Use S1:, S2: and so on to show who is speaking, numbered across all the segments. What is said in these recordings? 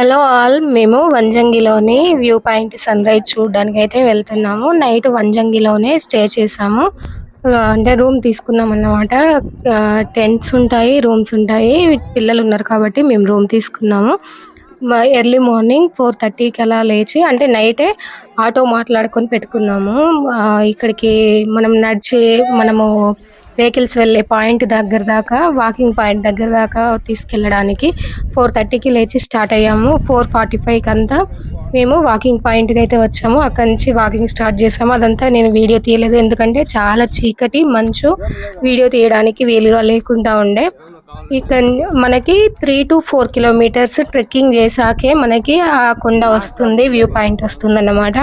S1: Hello all మేము వంజంగిలోని view point sunrise చూడడానికి అయితే వెళ్తున్నాము. నైట్ వంజంగిలోనే స్టే చేసాము. అంటే రూమ్ తీసుకున్నాం అన్నమాట. టెంట్స్ ఉంటాయి రూమ్స్ ఉంటాయి. పిల్లలు ఉన్నారు కాబట్టి మేము రూమ్ తీసుకున్నాము. ఎర్లీ మార్నింగ్ ఫోర్ థర్టీకి అలా లేచి అంటే నైటే ఆటో మాట్లాడుకొని పెట్టుకున్నాము. ఇక్కడికి మనం నడిచి మనము వెహికల్స్ వెళ్ళే పాయింట్ దగ్గర దాకా వాకింగ్ పాయింట్ దగ్గర దాకా తీసుకెళ్ళడానికి ఫోర్ థర్టీకి లేచి స్టార్ట్ అయ్యాము. ఫోర్ ఫార్టీ ఫైవ్కి అంతా మేము వాకింగ్ పాయింట్కి అయితే వచ్చాము. అక్కడి నుంచి వాకింగ్ స్టార్ట్ చేసాము. అదంతా నేను వీడియో తీయలేదు. ఎందుకంటే చాలా చీకటి మంచు వీడియో తీయడానికి వీలుగా లేకుండా ఉండే. ఇక్కడ మనకి three to four kilometres trekking చేసాకే మనకి ఆ కొండ వస్తుంది వ్యూ పాయింట్ వస్తుంది అన్నమాట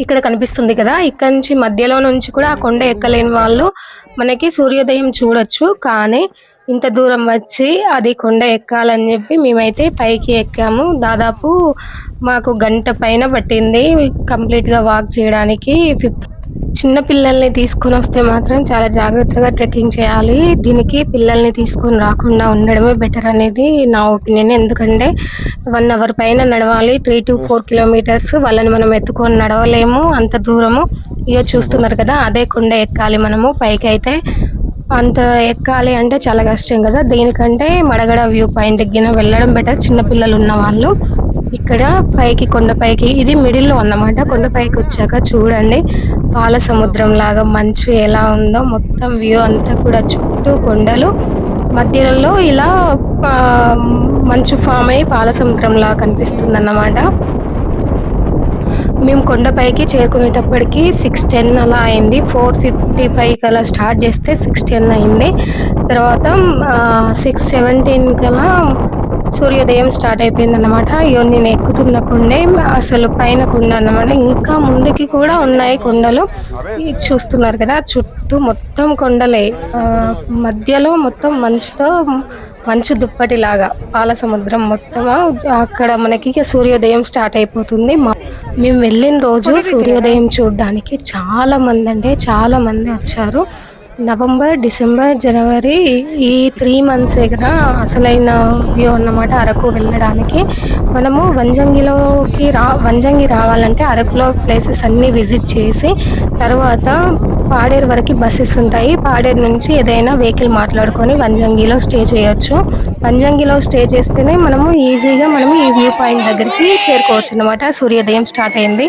S1: ఇక్కడ కనిపిస్తుంది కదా. ఇక్కడ నుంచి మధ్యలో నుంచి కూడా ఆ కొండ ఎక్కలేని వాళ్ళు మనకి సూర్యోదయం చూడొచ్చు. కానీ ఇంత దూరం వచ్చి అది కొండ ఎక్కాలని చెప్పి మేమైతే పైకి ఎక్కాము. దాదాపు మాకు గంట పైన పట్టింది కంప్లీట్గా వాక్ చేయడానికి. ఫిఫ్ చిన్న పిల్లల్ని తీసుకొని వస్తే మాత్రం చాలా జాగ్రత్తగా ట్రెక్కింగ్ చేయాలి. దీనికి పిల్లల్ని తీసుకొని రాకుండా ఉండడమే బెటర్ అనేది నా ఒపీనియన్. ఎందుకంటే వన్ అవర్ పైన నడవాలి. త్రీ టు ఫోర్ కిలోమీటర్స్ వాళ్ళని మనం ఎత్తుకొని నడవలేము. అంత దూరము ఇక చూస్తున్నారు కదా అదే కొండ ఎక్కాలి మనము. పైకి అయితే అంత ఎక్కాలి అంటే చాలా కష్టం కదా. దీనికంటే మడగడ వ్యూ పాయింట్ గిన వెళ్ళడం బెటర్. చిన్న పిల్లలు ఉన్న వాళ్ళు ఇక్కడ పైకి కొండపైకి ఇది మిడిల్లో అన్నమాట కొండపైకి వచ్చాక చూడండి. పాల సముద్రం లాగా మంచు ఎలా ఉందో మొత్తం వ్యూ అంతా కూడా చుట్టూ కొండలు. మధ్యలో ఇలా మంచు ఫామ్ అయ్యి పాల సముద్రం లాగా కనిపిస్తుంది అన్నమాట మేము కొండపైకి చేరుకునేటప్పటికి సిక్స్ టెన్ అలా అయింది. ఫోర్ ఫిఫ్టీ ఫైవ్ అలా స్టార్ట్ చేస్తే సిక్స్ టెన్ అయింది. తర్వాత సిక్స్ సెవెంటీన్ కలా సూర్యోదయం స్టార్ట్ అయిపోయింది అనమాట ఇక నేను ఎక్కుతున్న కొండే అసలు పైన కొండ అన్నమాట. ఇంకా ముందుకి కూడా ఉన్నాయి కొండలు. చూస్తున్నారు కదా చుట్టూ మొత్తం కొండలే. మధ్యలో మొత్తం మంచుతో మంచు దుప్పటి లాగా పాల సముద్రం మొత్తం. అక్కడ మనకి సూర్యోదయం స్టార్ట్ అయిపోతుంది. మా- మేము వెళ్ళిన రోజు సూర్యోదయం చూడడానికి చాలా మంది అంటే చాలా మంది వచ్చారు. నవంబర్ డిసెంబర్ జనవరి ఈ త్రీ మంత్సే కదా అసలైన వ్యూ అన్నమాట అరకు వెళ్ళడానికి. మనము వంజంగిలోకి రా వంజంగి రావాలంటే అరకులో ప్లేసెస్ అన్నీ విజిట్ చేసి తర్వాత పాడేరు వరకు బస్సెస్ ఉంటాయి. పాడేరు నుంచి ఏదైనా వెహికల్ మాట్లాడుకొని వంజంగిలో స్టే చేయొచ్చు. వంజంగిలో స్టే చేస్తేనే మనము ఈజీగా మనము ఈ వ్యూ పాయింట్ దగ్గరికి చేరుకోవచ్చు అనమాట సూర్యోదయం స్టార్ట్ అయింది.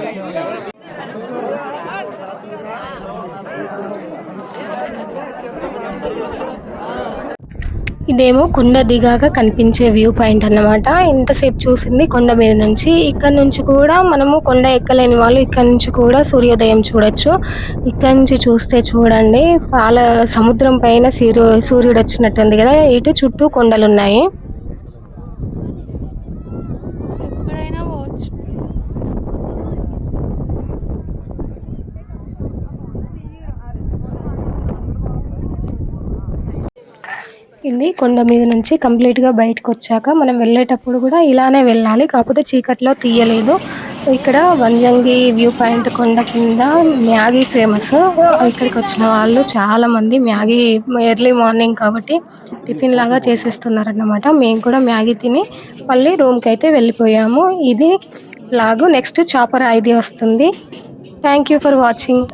S2: వచ్చినారు
S1: ఇదేమో కొండ దిగాక కనిపించే వ్యూ పాయింట్ అన్నమాట. ఇంతసేపు చూసింది కొండ మీద నుంచి. ఇక్కడ నుంచి కూడా మనము కొండ ఎక్కలేని వాళ్ళు ఇక్కడ నుంచి కూడా సూర్యోదయం చూడొచ్చు. ఇక్కడ నుంచి చూస్తే చూడండి పాల సముద్రం పైన సూర్యు సూర్యుడు వచ్చినట్టుంది కదా. ఇటు చుట్టూ కొండలు ఉన్నాయి ఇది కొండ మీద నుంచి కంప్లీట్గా బయటకు వచ్చాక మనం వెళ్ళేటప్పుడు కూడా ఇలానే వెళ్ళాలి. కాకపోతే చీకట్లో తీయలేదు. ఇక్కడ వంజంగి వ్యూ పాయింట్ కొండ కింద మ్యాగీ ఫేమస్. ఇక్కడికి వచ్చిన వాళ్ళు చాలామంది మ్యాగీ ఎర్లీ మార్నింగ్ కాబట్టి టిఫిన్ లాగా చేసేస్తున్నారన్నమాట. మేము కూడా మ్యాగీ తిని మళ్ళీ రూమ్కి అయితే వెళ్ళిపోయాము. ఇది లాగు నెక్స్ట్ చాపర్ ఐది వస్తుంది. Thank you for watching